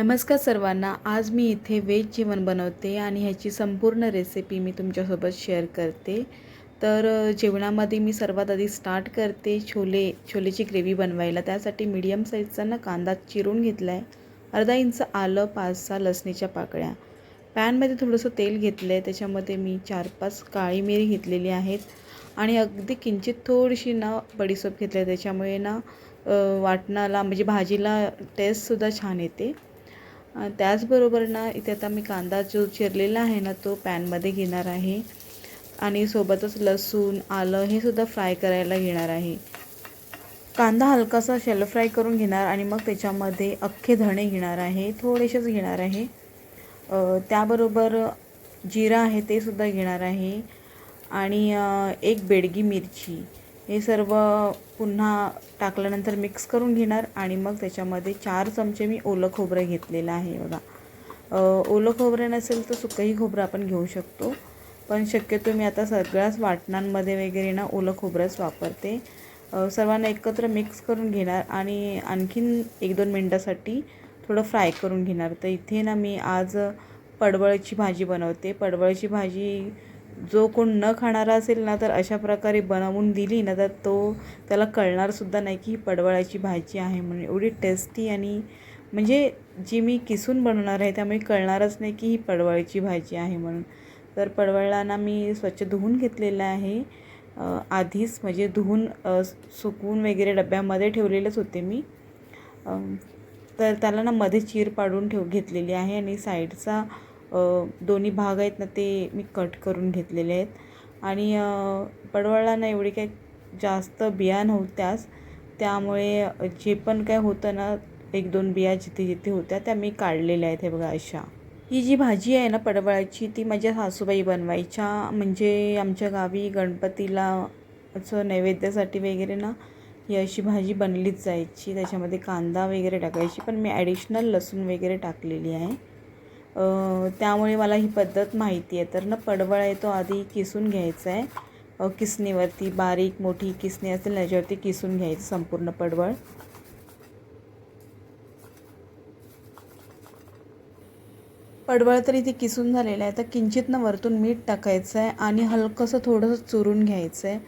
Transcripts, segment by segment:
नमस्कार सर्वांना. आज मी इथे व्हेज जेवण बनवते आणि ह्याची संपूर्ण रेसिपी मी तुमच्यासोबत शेअर करते. तर जेवणामध्ये मी सर्वात आधी स्टार्ट करते छोले छोलेची ग्रेव्ही बनवायला. त्यासाठी मीडियम साईजचा ना कांदा चिरून घेतला आहे अर्धा इंच आलं पाच सहा लसणीच्या पाकळ्या. पॅनमध्ये थोडंसं तेल घेतलं आहे त्याच्यामध्ये मी चार पाच काळी मिरी घेतलेली आहेत. आणि अगदी किंचित थोडीशी ना बडीसोप घेतली आहे त्याच्यामुळे ना वाटणाला म्हणजे भाजीला टेस्टसुद्धा छान येते. त्याचबरोबर ना इथे आता मी कांदा जो चिरलेला आहे ना तो पॅनमध्ये घेणार आहे. आणि सोबतच लसूण आलं हे सुद्धा फ्राय करायला घेणार आहे. कांदा हलकासा शेल फ्राय करून घेणार आणि मग त्याच्यामध्ये अख्खे धणे घेणार आहे थोडेसेच घेणार आहे. त्याबरोबर जिरा आहे ते सुद्धा घेणार आहे. आणि एक बेडगी मिरची. हे सर्व पुन्हा टाकल्यानंतर मिक्स करून घेणार आणि मग त्याच्यामध्ये चार चमचे मी ओलं खोबरं घेतलेलं आहे बघा. ओलं खोबरं नसेल तर सुकंही खोबरं आपण घेऊ शकतो. पण शक्यतो मी आता सगळ्याच वाटणांमध्ये वगैरे ना ओलं खोबरंच वापरते. सर्वांना एकत्र मिक्स करून घेणार आणि आणखीन एक दोन मिनटासाठी थोडं फ्राय करून घेणार. तर इथे ना मी आज पडवळची भाजी बनवते. पडवळची भाजी जो कोण न खाणारा असेल ना तर अशा प्रकारे बनवून दिली ना तर तो त्याला कळणारसुद्धा नाही की ही पडवळाची भाजी आहे म्हणून. एवढी टेस्टी आणि म्हणजे जी मी किसून बनवणार आहे त्यामुळे कळणारच नाही की ही पडवळाची भाजी आहे म्हणून. तर पडवळला ना मी स्वच्छ धुवून घेतलेलं आहे. आधीच म्हणजे धुवून सुकवून वगैरे डब्यामध्ये ठेवलेलेच होते मी. तर त्याला ना मध्ये चीर पाडून ठेव घेतलेली आहे आणि साईडचा सा दोन्ही भाग आहेत ना ते मी कट करून घेतलेले आहेत. आणि पडवळला ना एवढी काही जास्त बिया नव्हत्याच. त्यामुळे जे पण काय होतं ना एक दोन बिया जिथे जिथे होत्या त्या मी काढलेल्या आहेत हे बघा अशा. ही जी भाजी आहे ना पडवळाची ती माझ्या सासूबाई बनवायच्या. म्हणजे आमच्या गावी गणपतीला असं नैवेद्यासाठी वगैरे ना ही अशी भाजी बनलीच जायची. त्याच्यामध्ये कांदा वगैरे टाकायची. पण मी ॲडिशनल लसूण वगैरे टाकलेली आहे. त्यामुळे मला ही पद्धत माहिती आहे. तर ना पडवळ आहे तो आधी किसून घ्यायचा आहे. किसणीवरती बारीक मोठी किसणी असेल त्याच्यावरती किसून घ्यायचं संपूर्ण पडवळ. पडवळ तर इथे किसून झालेलं आहे. तर किंचितनं वरतून मीठ टाकायचं आहे आणि हलकंसं थोडंसं चुरून घ्यायचं आहे.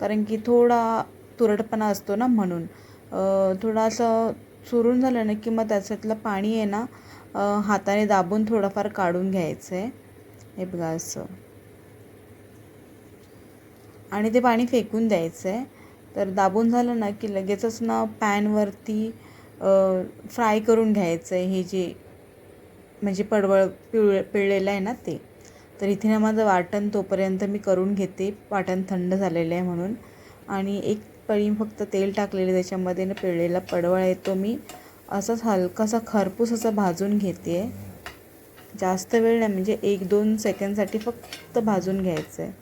कारण की थोडा तुरटपणा असतो ना म्हणून. थोडासा थोडा असं चुरून झालं ना की मग त्याच्यातलं पाणी आहे ना हाताने दाबून थोडंफार काढून घ्यायचं आहे हे बघा असं. आणि ते पाणी फेकून द्यायचं आहे तर दाबून झालं ना की लगेचच ना पॅनवरती फ्राय करून घ्यायचं आहे हे जे म्हणजे पडवळ पिळ पिळलेलं आहे ना ते. तर इथे ना माझं वाटण तोपर्यंत मी करून घेते. वाटण थंड झालेलं आहे म्हणून. आणि एक पळी फक्त तेल टाकलेलं त्याच्यामध्ये ना पिळलेला पडवळ आहे तो मी असंच हलकासा खरपूस असा भाजून घेते. आहे जास्त वेळ नाही म्हणजे एक दोन सेकंडसाठी फक्त भाजून घ्यायचं आहे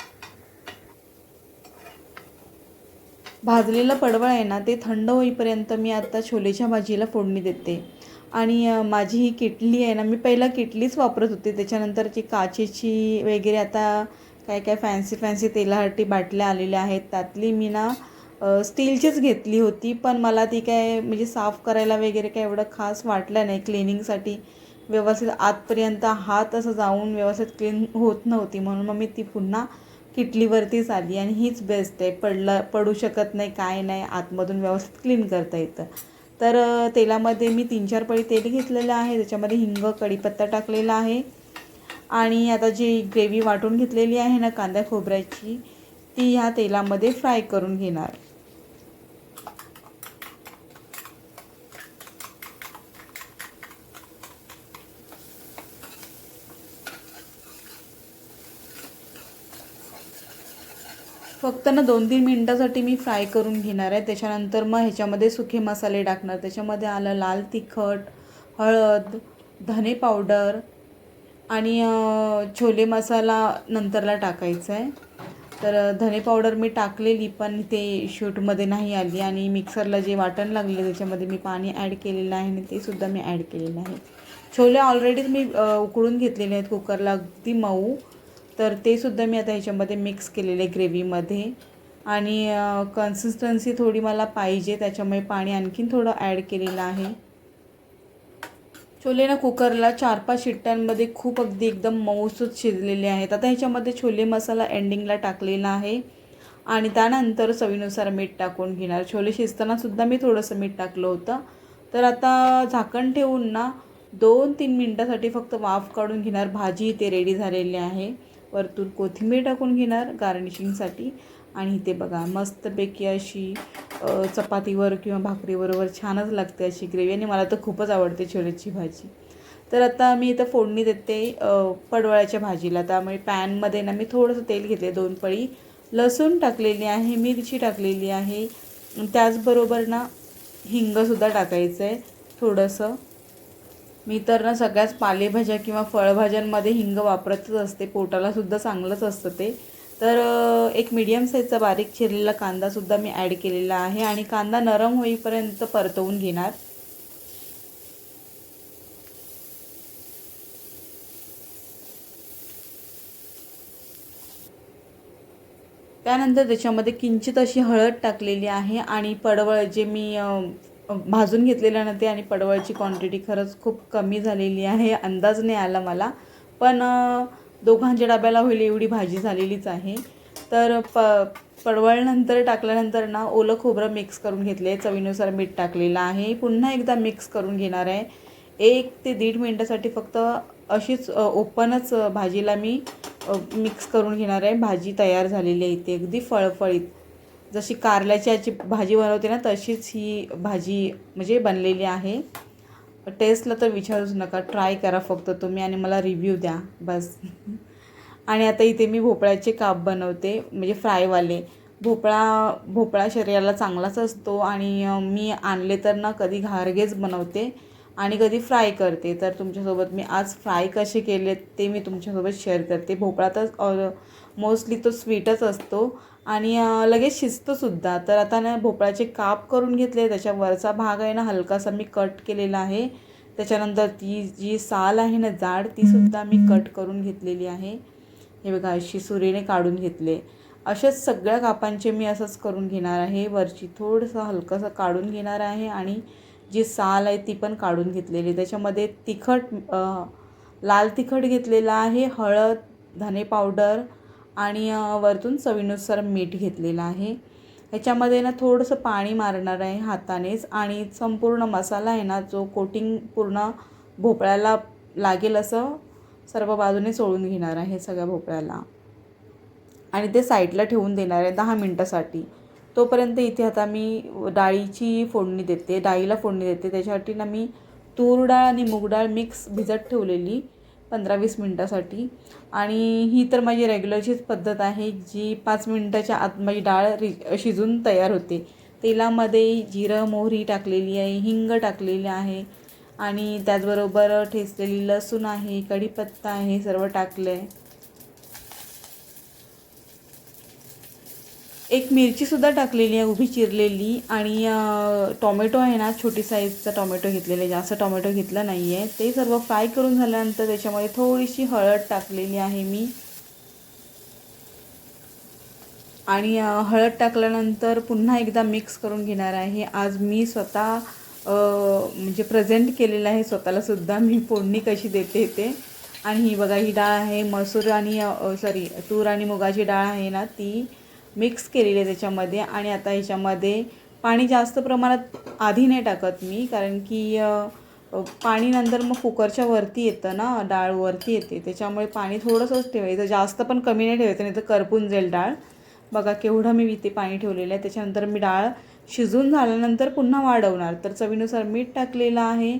भाजलेलं पडवळ आहे ना ते थंड होईपर्यंत मी आता छोलेच्या भाजीला फोडणी देते. आणि माझी ही किटली आहे ना मी पहिला किटलीच वापरत होते. त्याच्यानंतरची काचेची वगैरे आता काय काय फॅन्सी फॅन्सी तेलासाठी बाटल्या आलेल्या आहेत. त्यातली मी ना स्टीलचीच घेतली होती पण मला ती काय म्हणजे साफ करायला वगैरे काय एवढं खास वाटलं नाही. क्लिनिंगसाठी व्यवस्थित आतपर्यंत हात असं जाऊन व्यवस्थित क्लीन होत नव्हती. म्हणून मग मी ती पुन्हा किटलीवरतीच आली आणि हीच बेस्ट आहे. पडलं पडू शकत नाही काय नाही आतमधून व्यवस्थित क्लीन करता येतं. तर तेलामध्ये मी तीन चार पळी तेल घेतलेलं आहे. त्याच्यामध्ये हिंग कढीपत्ता टाकलेला आहे. आणि आता जी ग्रेव्ही वाटून घेतलेली आहे ना कांदा खोबऱ्याची ती ह्या तेलामध्ये फ्राय करून घेणार. फक्त ना दोन तीन मिनटासाठी मी फ्राय करून घेणार आहे. त्याच्यानंतर मग ह्याच्यामध्ये सुखे मसाले टाकणार. त्याच्यामध्ये आलं लाल तिखट हळद धने पावडर आणि छोले मसाला नंतरला टाकायचा आहे. तर धने पावडर मी टाकलेली पण ते शूटमध्ये नाही आली आणि मिक्सरला जे वाटण लागले त्याच्यामध्ये मी पाणी ॲड केलेलं आहे आणि ते सुद्धा मी ॲड केलेलं आहे. छोले ऑलरेडीच मी उकळून घेतलेले आहेत कुकरला. अगदी मऊ. तर ते सुद्धा मी आता ह्याच्यामध्ये मिक्स केलेले ग्रेव्हीमध्ये आणि कन्सिस्टन्सी थोडी मला पाहिजे त्याच्यामुळे पाणी आणखीन थोडं ॲड केलेलं आहे. छोले ना कुकरला चार पाच शिट्ट्यांमध्ये खूप अगदी एकदम मऊसूत शिजलेले आहेत. आता ह्याच्यामध्ये छोले मसाला एंडिंगला टाकलेला आहे. आणि त्यानंतर चवीनुसार मीठ टाकून घेणार. छोले शिजतानासुद्धा मी थोडंसं मीठ टाकलं होतं. तर आता झाकण ठेवून ना दोन तीन मिनटासाठी फक्त वाफ काढून घेणार. भाजी इथे रेडी झालेली आहे. वरतून कोथिंबीर टाकून घेणार गार्निशिंगसाठी. आणि इथे बघा मस्तपैकी अशी चपातीवर किंवा भाकरीबरोबर छानच लागते अशी ग्रेव्ही. आणि मला तर खूपच आवडते छोल्याची भाजी. तर आता मी इथं फोडणी देते पडवळ्याच्या भाजीला. त्यामुळे पॅनमध्ये ना मी थोडंसं तेल घेतले दोन पळी. लसूण टाकलेली आहे मिरची टाकलेली आहे. त्याचबरोबर ना हिंगसुद्धा टाकायचं आहे थोडंसं. मी तर ना सगळ्याच पालेभाज्या किंवा फळभाज्यांमध्ये हिंग वापरतच असते. पोटालासुद्धा चांगलंच असतं ते. तर एक मीडियम साईजचा बारीक चिरलेला कांदासुद्धा मी ॲड केलेला आहे आणि कांदा नरम होईपर्यंत परतवून घेणार. त्यानंतर त्याच्यामध्ये किंचित अशी हळद टाकलेली आहे आणि पडवळ जे मी भाजून घेतलेलं नव्हते आणि पडवळची क्वांटिटी खरंच खूप कमी झालेली आहे. अंदाज नाही आला मला. पण दोघांच्या डब्याला होईल एवढी भाजी झालेलीच आहे. तर प पडवळनंतर टाकल्यानंतर ना ओलं खोबरं मिक्स करून घेतलं आहे चवीनुसार मीठ टाकलेलं आहे. पुन्हा एकदा मिक्स करून घेणार आहे. एक ते दीड मिनटासाठी फक्त अशीच ओपनच भाजीला मी मिक्स करून घेणार आहे. भाजी तयार झालेली आहे इथे. अगदी फळफळीत. जशी कारल्याची याची भाजी बनवते ना तशीच ही भाजी म्हणजे बनलेली आहे. टेस्टला तर विचारूच नका. ट्राय करा फक्त तुम्ही आणि मला रिव्ह्यू द्या. बस. आणि आता इथे मी भोपळ्याचे काप बनवते. म्हणजे फ्रायवाले भोपळा भोपळा शरीराला चांगलाच असतो आणि मी आणले तर ना कधी घारगेच बनवते आणि कधी फ्राय करते. तर तुमच्यासोबत मी आज फ्राय कसे केले ते मी तुमच्यासोबत शेअर करते. भोपळा तर मोस्टली तो स्वीटच असतो. आणि लगेच शिजतोसुद्धा. तर आता ना भोपळ्याचे काप करून घेतले. त्याच्या वरचा भाग आहे ना हलकासा मी कट केलेला आहे. त्याच्यानंतर ती जी साल आहे ना जाड तीसुद्धा मी कट करून घेतलेली आहे. हे बघा अशी सुरीने काढून घेतले. अशाच सगळ्या कापांचे मी असंच करून घेणार आहे. वरची थोडंसं हलकंसं काढून घेणार आहे आणि जी साल आहे ती पण काढून घेतलेली. त्याच्यामध्ये तिखट लाल तिखट घेतलेलं आहे हळद धने पावडर आणि वरतून चवीनुसार मीठ घेतलेलं आहे. ह्याच्यामध्ये ना थोडंसं पाणी मारणार आहे हातानेच आणि संपूर्ण मसाला आहे ना जो कोटिंग पूर्ण भोपळ्याला लागेल असं सर्व बाजूने चोळून घेणार आहे सगळ्या भोपळ्याला. आणि ते साईडला ठेवून देणार आहे दहा मिनटासाठी. तोपर्यंत इथे आता मी डाळीची फोडणी देते डाळीला फोडणी देते. त्याच्यासाठी ना मी तूर डाळ आणि मूग डाळ मिक्स भिजत ठेवलेली. पंधरा वीस मिनटासाठी. आणि ही तर माझी रेग्युलरचीच पद्धत आहे जी पाच मिनटाच्या आत माझी डाळ रि शिजून तयार होते. तेलामध्ये जिरं मोहरी टाकलेली आहे हिंग टाकलेली आहे. आणि त्याचबरोबर ठेचलेली लसूण आहे कढीपत्ता आहे सर्व टाकलं आहे एक मिरचीसुद्धा टाकलेली आहे उभी चिरलेली. आणि टोमॅटो टॉमॅटो आहे ना छोटी साईजचा टॉमॅटो घेतलेला आहे. जास्त टॉमॅटो घेतला नाही आहे ते सर्व फ्राय करून झाल्यानंतर त्याच्यामध्ये थोडीशी हळद टाकलेली आहे मी. आणि हळद टाकल्यानंतर पुन्हा एकदा मिक्स करून घेणार आहे. आज मी स्वतः म्हणजे प्रेझेंट केलेलं आहे. स्वतःलासुद्धा मी फोडणी कशी देते ते. आणि ही बघा ही डाळ आहे. मसूर आणि सॉरी तूर आणि मुगाची डाळ आहे ना ती. मिक्स केलेली आहे त्याच्यामध्ये आणि आता ह्याच्यामध्ये पाणी जास्त प्रमाणात आधी नाही टाकत मी कारण की पाणी नंतर मग कुकरच्या वरती येतं ना डाळ वरती येते. त्याच्यामुळे पाणी थोडंसंच ठेवायचं. जास्त पण कमी नाही ठेवायचं नाही तर करपून जाईल डाळ. बघा केवढं मी इथे पाणी ठेवलेलं आहे. त्याच्यानंतर मी डाळ शिजून झाल्यानंतर पुन्हा वाढवणार. तर चवीनुसार मीठ टाकलेलं आहे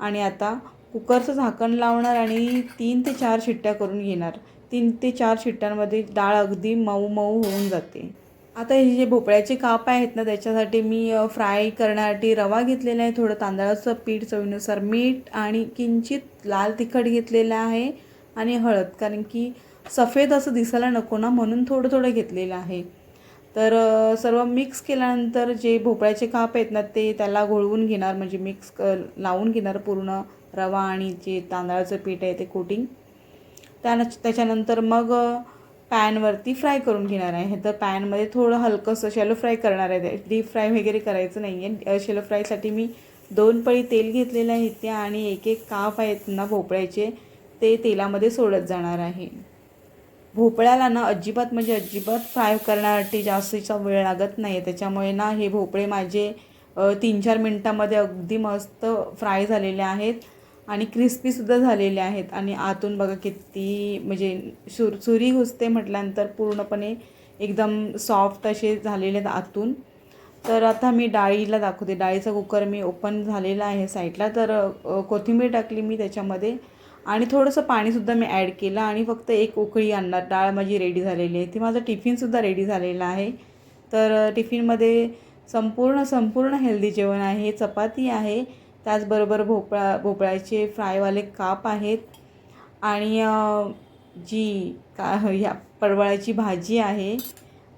आणि आता कुकरचं झाकण लावणार आणि तीन ते चार शिट्ट्या करून घेणार. तीन ते चार शिट्ट्यांमध्ये डाळ अगदी मऊ मऊ होऊन जाते. आता हे जे भोपळ्याचे काप आहेत ना त्याच्यासाठी मी फ्राय करण्यासाठी रवा घेतलेला आहे थोडं तांदळाचं पीठ चवीनुसार मीठ आणि किंचित लाल तिखट घेतलेलं आहे आणि हळद. कारण की सफेद असं दिसायला नको ना म्हणून थोडं थोडं घेतलेलं आहे. तर सर्व मिक्स केल्यानंतर जे भोपळ्याचे काप आहेत ना ते त्याला घोळवून घेणार. म्हणजे मिक्स क लावून घेणार पूर्ण रवा आणि जे तांदळाचं पीठ आहे ते कोटिंग. त्यान त्याच्यानंतर मग पॅनवरती फ्राय करून घेणार आहे. तर पॅनमध्ये थोडं हलकंसं शॅलो फ्राय करणार आहे. डीप फ्राय वगैरे करायचं नाही आहे शॅलो फ्रायसाठी मी दोन पळी तेल घेतलेले आहे ते आणि एक एक काप आहेत ना भोपळ्याचे ते तेलामध्ये सोडत जाणार आहे. भोपळ्याला ना अजिबात म्हणजे अजिबात फ्राय करण्यासाठी जास्तीचा वेळ लागत नाही आहे त्याच्यामुळे ना हे भोपळे माझे तीन चार मिनटामध्ये अगदी मस्त फ्राय झालेले आहेत. आणि क्रिस्पीसुद्धा झालेले आहेत. आणि आतून बघा किती म्हणजे सुर सुरी घुसते म्हटल्यानंतर पूर्णपणे एकदम सॉफ्ट असे झालेले आहेत आतून. तर आता मी डाळीला दाखवते. डाळीचा कुकर मी ओपन झालेला आहे साईडला तर कोथिंबीर टाकली मी त्याच्यामध्ये. आणि थोडंसं पाणीसुद्धा मी ॲड केलं आणि फक्त एक उकळी आणणार. डाळ माझी रेडी झालेली आहे. ती माझं टिफिनसुद्धा रेडी झालेला आहे. तर टिफिनमध्ये संपूर्ण संपूर्ण हेल्दी जेवण आहे. चपाती आहे. त्याचबरोबर भोपळा भोपळ्याचे फ्रायवाले काप आहेत. आणि जी का ह्या पडवळाची भाजी आहे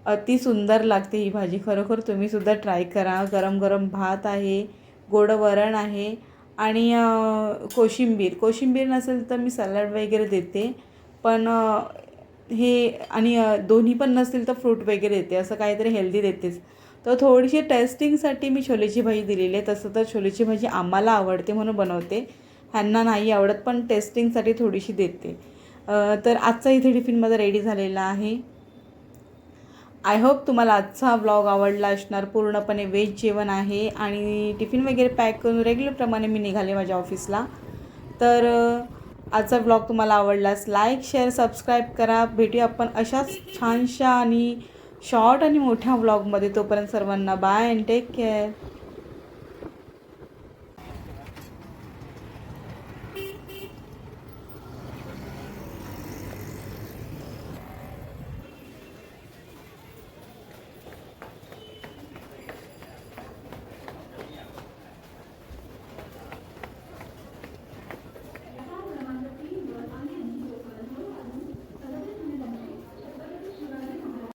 अति सुंदर लागते ही भाजी. खरोखर तुम्हीसुद्धा ट्राय करा. गरम गरम भात आहे गोड वरण आहे आणि कोशिंबीर. कोशिंबीर नसेल तर मी सॅलड वगैरे देते पण हे आणि दोन्ही पण नसतील तर फ्रूट वगैरे देते. असं काहीतरी हेल्दी देतेच तर थोडीशी टेस्टिंगसाठी मी छोलेची भाजी दिलेली आहे. तसं तर छोलेची भाजी आम्हाला आवडते म्हणून बनवते. ह्यांना नाही आवडत पण टेस्टिंगसाठी थोडीशी देते. तर आजचा इथे टिफिन माझा रेडी झालेला आहे. आय होप तुम्हाला आजचा ब्लॉग आवडला असणार. पूर्णपणे व्हेज जेवण आहे आणि टिफिन वगैरे पॅक करून रेग्युलरप्रमाणे मी निघाले माझ्या ऑफिसला तर आजचा ब्लॉग तुम्हाला आवडलास लाईक शेअर सबस्क्राईब करा. भेटूया आपण अशाच छानशा आणि शॉर्ट आणि मोठ्या ब्लॉगमध्ये तोपर्यंत सर्वांना बाय अँड टेक केअर